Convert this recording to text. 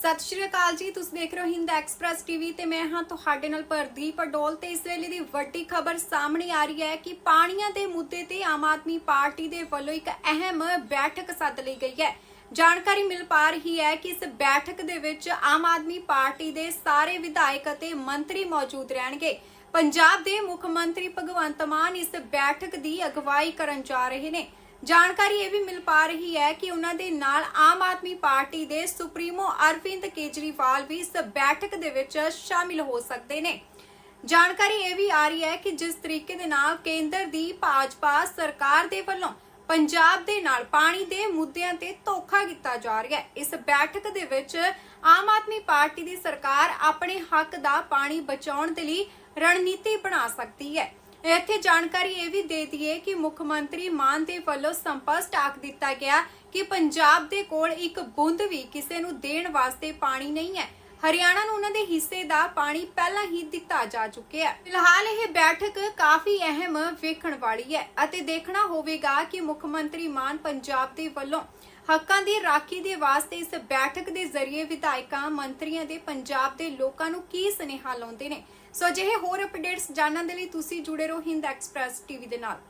ਸਤਿ ਸ਼੍ਰੀ ਅਕਾਲ ਜੀ, ਤੁਸੀਂ ਦੇਖ ਰਹੇ ਹੋ ਹਿੰਦ ਐਕਸਪ੍ਰੈਸ ਟੀਵੀ ਤੇ ਮੈਂ ਹਾਂ ਤੁਹਾਡੇ ਨਾਲ ਪ੍ਰਦੀਪ ਪਡੋਲ ਤੇ ਇਸ ਵੇਲੇ ਦੀ ਵੱਡੀ ਖਬਰ ਸਾਹਮਣੇ ਆ ਰਹੀ ਹੈ ਕਿ ਪਾਣੀਆਂ ਦੇ ਮੁੱਦੇ ਤੇ ਆਮ ਆਦਮੀ ਪਾਰਟੀ ਦੇ ਵੱਲੋਂ ਇੱਕ ਅਹਿਮ ਬੈਠਕ ਸੱਦ ਲਈ ਗਈ ਹੈ। ਜਾਣਕਾਰੀ ਮਿਲ ਪਾ ਰਹੀ ਹੈ ਕਿ ਇਸ ਬੈਠਕ ਦੇ ਵਿੱਚ ਆਮ ਆਦਮੀ ਪਾਰਟੀ ਦੇ ਸਾਰੇ ਵਿਧਾਇਕ ਅਤੇ ਮੰਤਰੀ ਮੌਜੂਦ ਰਹਿਣਗੇ। ਪੰਜਾਬ ਦੇ ਮੁੱਖ ਮੰਤਰੀ ਭਗਵੰਤ ਮਾਨ ਇਸ ਬੈਠਕ ਦੀ ਅਗਵਾਈ ਕਰਨ ਜਾ ਰਹੇ ਨੇ। ਜਾਣਕਾਰੀ ਇਹ ਵੀ ਮਿਲ ਪਾ ਰਹੀ ਹੈ ਕਿ ਉਹਨਾਂ ਦੇ ਨਾਲ ਆਮ ਆਦਮੀ ਪਾਰਟੀ ਦੇ ਸੁਪਰੀਮੋ ਅਰਵਿੰਦ ਕੇਜਰੀਵਾਲ ਵੀ ਇਸ ਬੈਠਕ ਦੇ ਵਿੱਚ ਸ਼ਾਮਿਲ ਹੋ ਸਕਦੇ ਨੇ। ਜਾਣਕਾਰੀ ਇਹ ਵੀ ਆ ਰਹੀ ਹੈ ਕਿ ਜਿਸ ਤਰੀਕੇ ਦੇ ਨਾਲ ਕੇਂਦਰ ਦੀ ਭਾਜਪਾ ਸਰਕਾਰ ਦੇ ਵੱਲੋਂ ਪੰਜਾਬ ਦੇ ਨਾਲ ਪਾਣੀ ਦੇ ਮੁੱਦਿਆਂ ਤੇ ਧੋਖਾ ਕੀਤਾ ਜਾ ਰਿਹਾ ਹੈ। ਇਸ ਬੈਠਕ ਦੇ ਵਿੱਚ ਆਮ ਆਦਮੀ ਪਾਰਟੀ ਦੀ ਸਰਕਾਰ ਆਪਣੇ ਹੱਕ ਦਾ ਪਾਣੀ ਬਚਾਉਣ ਦੇ ਲਈ ਰਣਨੀਤੀ ਬਣਾ ਸਕਦੀ ਹੈ। ਇੱਥੇ ਜਾਣਕਾਰੀ ਇਹ ਵੀ ਦੇ ਦਈਏ ਕਿ ਮੁੱਖ ਮੰਤਰੀ ਮਾਨ ਦੇ ਵੱਲੋਂ ਸੰਪਸ਼ਟ ਆਖ ਦਿੱਤਾ ਗਿਆ ਕਿ ਪੰਜਾਬ ਦੇ ਕੋਲ ਇੱਕ ਬੂੰਦ ਵੀ ਕਿਸੇ ਨੂੰ ਦੇਣ ਵਾਸਤੇ ਪਾਣੀ ਨਹੀਂ ਹੈ। ਹਰਿਆਣਾ ਨੂੰ ਉਹਨਾਂ ਦੇ ਹਿੱਸੇ ਦਾ ਪਾਣੀ ਪਹਿਲਾਂ ਹੀ ਦਿੱਤਾ ਜਾ ਚੁੱਕਿਆ ਹੈ। ਫਿਲਹਾਲ ਇਹ ਬੈਠਕ ਕਾਫੀ ਅਹਿਮ ਵੇਖਣ ਵਾਲੀ ਹੈ ਅਤੇ ਦੇਖਣਾ ਹੋਵੇਗਾ ਕਿ ਮੁੱਖ ਮੰਤਰੀ ਮਾਨ ਪੰਜਾਬ ਦੇ ਵੱਲੋਂ ਹੱਕਾਂ ਦੀ ਰਾਖੀ ਦੇ ਵਾਸਤੇ ਇਸ ਬੈਠਕ ਦੇ ਜ਼ਰੀਏ ਵਿਧਾਇਕਾਂ, ਮੰਤਰੀਆਂ ਦੇ ਪੰਜਾਬ ਦੇ ਲੋਕਾਂ ਨੂੰ ਕੀ ਸੁਨੇਹਾ ਲਾਉਂਦੇ ਨੇ। ਸੋ ਅਜਿਹੇ ਹੋਰ ਅਪਡੇਟਸ ਜਾਣਨ ਦੇ ਲਈ ਤੁਸੀਂ ਜੁੜੇ ਰਹੋ ਹਿੰਦ ਐਕਸਪ੍ਰੈਸ ਟੀਵੀ ਦੇ ਨਾਲ।